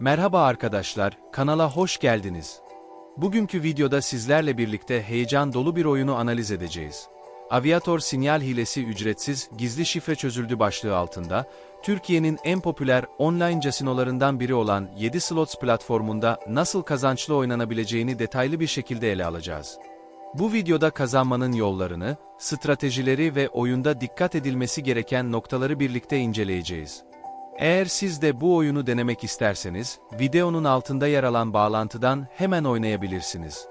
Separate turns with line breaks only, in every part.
Merhaba arkadaşlar, kanala hoş geldiniz. Bugünkü videoda sizlerle birlikte heyecan dolu bir oyunu analiz edeceğiz. Aviator sinyal hilesi ücretsiz, gizli şifre çözüldü başlığı altında, Türkiye'nin en popüler online casinolarından biri olan 7 Slots platformunda nasıl kazançlı oynanabileceğini detaylı bir şekilde ele alacağız. Bu videoda kazanmanın yollarını, stratejileri ve oyunda dikkat edilmesi gereken noktaları birlikte inceleyeceğiz. Eğer siz de bu oyunu denemek isterseniz, videonun altında yer alan bağlantıdan hemen oynayabilirsiniz.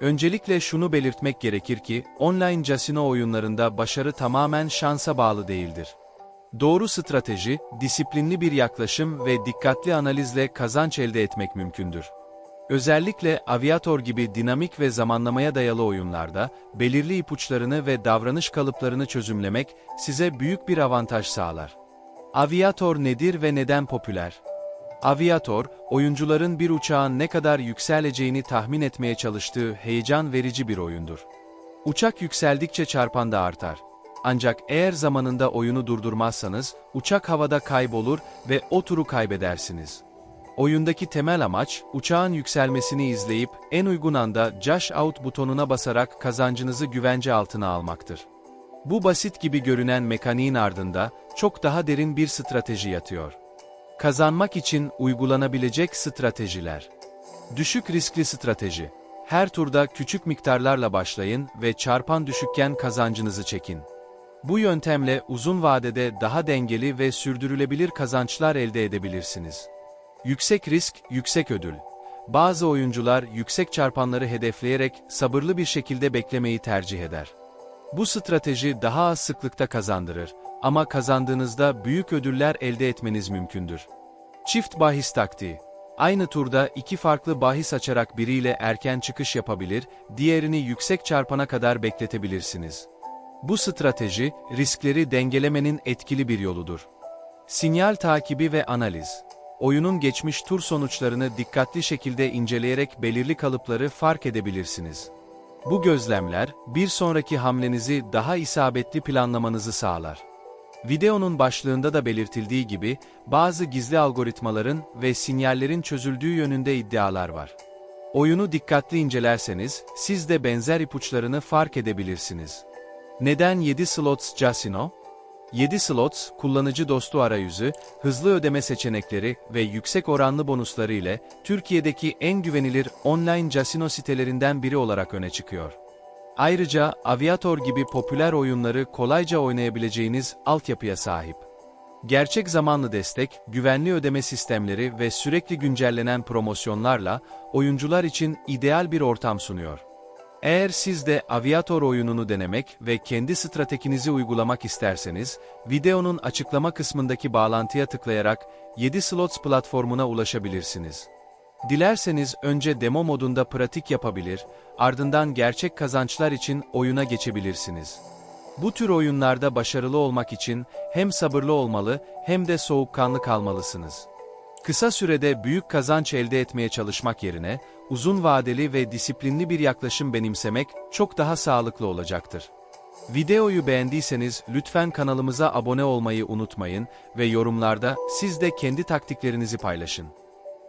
Öncelikle şunu belirtmek gerekir ki, online casino oyunlarında başarı tamamen şansa bağlı değildir. Doğru strateji, disiplinli bir yaklaşım ve dikkatli analizle kazanç elde etmek mümkündür. Özellikle Aviator gibi dinamik ve zamanlamaya dayalı oyunlarda, belirli ipuçlarını ve davranış kalıplarını çözümlemek size büyük bir avantaj sağlar. Aviator nedir ve neden popüler? Aviator, oyuncuların bir uçağın ne kadar yükseleceğini tahmin etmeye çalıştığı heyecan verici bir oyundur. Uçak yükseldikçe çarpan da artar. Ancak eğer zamanında oyunu durdurmazsanız, uçak havada kaybolur ve o turu kaybedersiniz. Oyundaki temel amaç, uçağın yükselmesini izleyip en uygun anda Josh Out butonuna basarak kazancınızı güvence altına almaktır. Bu basit gibi görünen mekaniğin ardında çok daha derin bir strateji yatıyor. Kazanmak için uygulanabilecek stratejiler. Düşük riskli strateji. Her turda küçük miktarlarla başlayın ve çarpan düşükken kazancınızı çekin. Bu yöntemle uzun vadede daha dengeli ve sürdürülebilir kazançlar elde edebilirsiniz. Yüksek risk, yüksek ödül. Bazı oyuncular yüksek çarpanları hedefleyerek sabırlı bir şekilde beklemeyi tercih eder. Bu strateji daha az sıklıkta kazandırır ama kazandığınızda büyük ödüller elde etmeniz mümkündür. Çift bahis taktiği. Aynı turda iki farklı bahis açarak biriyle erken çıkış yapabilir, diğerini yüksek çarpana kadar bekletebilirsiniz. Bu strateji, riskleri dengelemenin etkili bir yoludur. Sinyal takibi ve analiz. Oyunun geçmiş tur sonuçlarını dikkatli şekilde inceleyerek belirli kalıpları fark edebilirsiniz. Bu gözlemler, bir sonraki hamlenizi daha isabetli planlamanızı sağlar. Videonun başlığında da belirtildiği gibi, bazı gizli algoritmaların ve sinyallerin çözüldüğü yönünde iddialar var. Oyunu dikkatli incelerseniz, siz de benzer ipuçlarını fark edebilirsiniz. Neden 7 slots casino? 7 slots, kullanıcı dostu arayüzü, hızlı ödeme seçenekleri ve yüksek oranlı bonusları ile Türkiye'deki en güvenilir online casino sitelerinden biri olarak öne çıkıyor. Ayrıca Aviator gibi popüler oyunları kolayca oynayabileceğiniz altyapıya sahip. Gerçek zamanlı destek, güvenli ödeme sistemleri ve sürekli güncellenen promosyonlarla oyuncular için ideal bir ortam sunuyor. Eğer siz de Aviator oyununu denemek ve kendi stratejinizi uygulamak isterseniz, videonun açıklama kısmındaki bağlantıya tıklayarak 7 Slots platformuna ulaşabilirsiniz. Dilerseniz önce demo modunda pratik yapabilir, ardından gerçek kazançlar için oyuna geçebilirsiniz. Bu tür oyunlarda başarılı olmak için hem sabırlı olmalı hem de soğukkanlı kalmalısınız. Kısa sürede büyük kazanç elde etmeye çalışmak yerine, uzun vadeli ve disiplinli bir yaklaşım benimsemek çok daha sağlıklı olacaktır. Videoyu beğendiyseniz lütfen kanalımıza abone olmayı unutmayın ve yorumlarda siz de kendi taktiklerinizi paylaşın.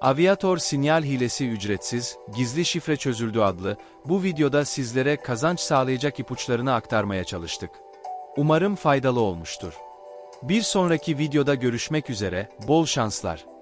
Aviator sinyal hilesi ücretsiz, gizli şifre çözüldü adlı bu videoda sizlere kazanç sağlayacak ipuçlarını aktarmaya çalıştık. Umarım faydalı olmuştur. Bir sonraki videoda görüşmek üzere, bol şanslar.